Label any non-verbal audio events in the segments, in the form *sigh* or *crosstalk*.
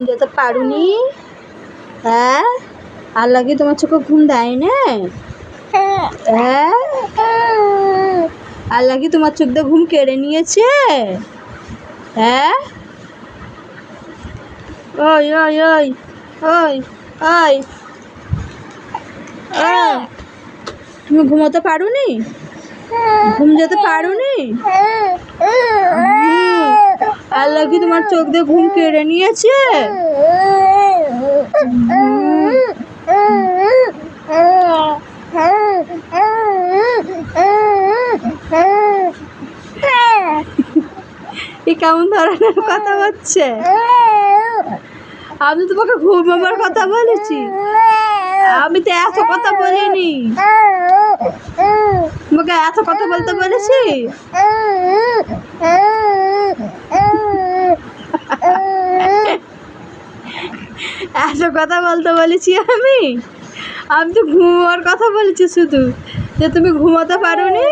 যেতে পারুনি? হ্যাঁ? আর লাগে তোমার চোখে ঘুম দেয় না? হ্যাঁ? আর লাগে তোমার চোখ দিয়ে ঘুম কেড়ে নিয়েছে? হ্যাঁ? ওই ওই ওই ওই। তুমি ঘুমোতে পারোনি? ঘুম যেতে পারোনি? আল্লাহ কি তোমার চোখ দিয়ে ঘুম কেড়ে নিয়েছে? এই কেমন ধরনের কথা হচ্ছে? আমি তোমাকে ঘুমাবার কথা বলেছি। আমি তো এত কথা বলিনি। তোমাকে এত কথা বলতে বলেছি? এত কথা বলতে বলেছি আমি? আমি তো ঘুমাবার কথা বলেছি শুধু। যে তুমি ঘুমাতে পারো নি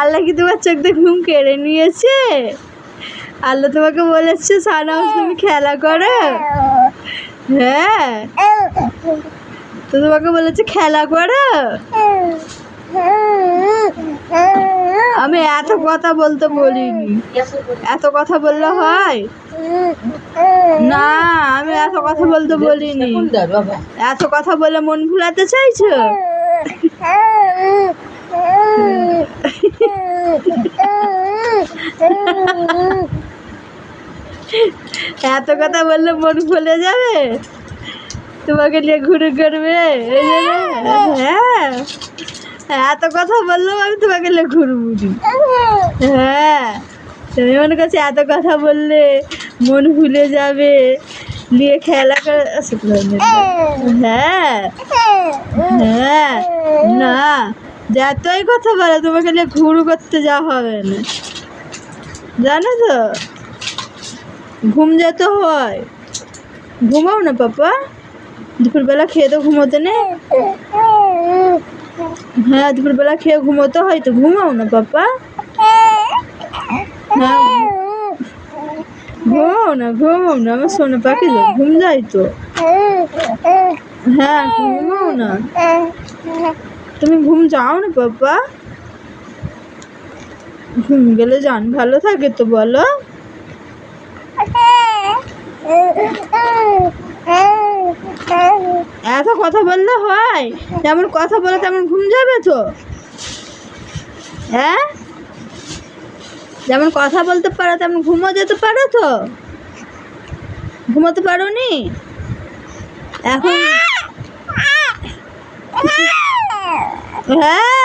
আল্লাহ কি তোমার চোখ দিয়ে ঘুম কেড়ে নিয়েছে? আল্লাহ তোমাকে বলেছে সানাও তুমি খেলা করো। হ্যাঁ? তো তোমাকে বলেছে, খেলা করো। আমি এত কথা বলতে বলিনি। এত কথা বললে হয়? না, আমি এত কথা বলতে বলিনি। এত কথা বলে মন ভুলাতে চাইছো? এত কথা বললে মন ভুলে যাবে? তোমাকে নিয়ে ঘুরে করবে হ্যাঁ। এত কথা বললেও আমি তোমাকে ঘুরবো হ্যাঁ তুমি মনে করছ এত কথা বললে মন ভুলে যাবে নিয়ে খেলা আচ্ছা, হ্যাঁ হ্যাঁ না যতই কথা বলে তোমাকে নিয়ে ঘুরু করতে যাওয়া হবে না। জানো তো ঘুম যেতে হয়। ঘুমাও না পাপা। দুপুরবেলা খেয়ে তো ঘুমোতে নেই। হ্যাঁ দুপুরবেলা খেয়ে ঘুমোতে হয় তো ঘুমাও না, পাপা। হ্যাঁ ঘুমাও না ঘুমাও না, আমার সোনা পাখি ঘুম যাই তো। হ্যাঁ ঘুমাও না। তুমি ঘুম যাও না, পাপা। ঘুম গেলে যান ভালো থাকে তো, বলো। এত কথা বললে হয়। যেমন কথা বলে তেমন ঘুম যাবে তো। হ্যাঁ? যেমন কথা বলতে পারো তেমন ঘুমো যেতে পারো তো। ঘুমোতে পারো নি এখন *laughs* হ্যাঁ?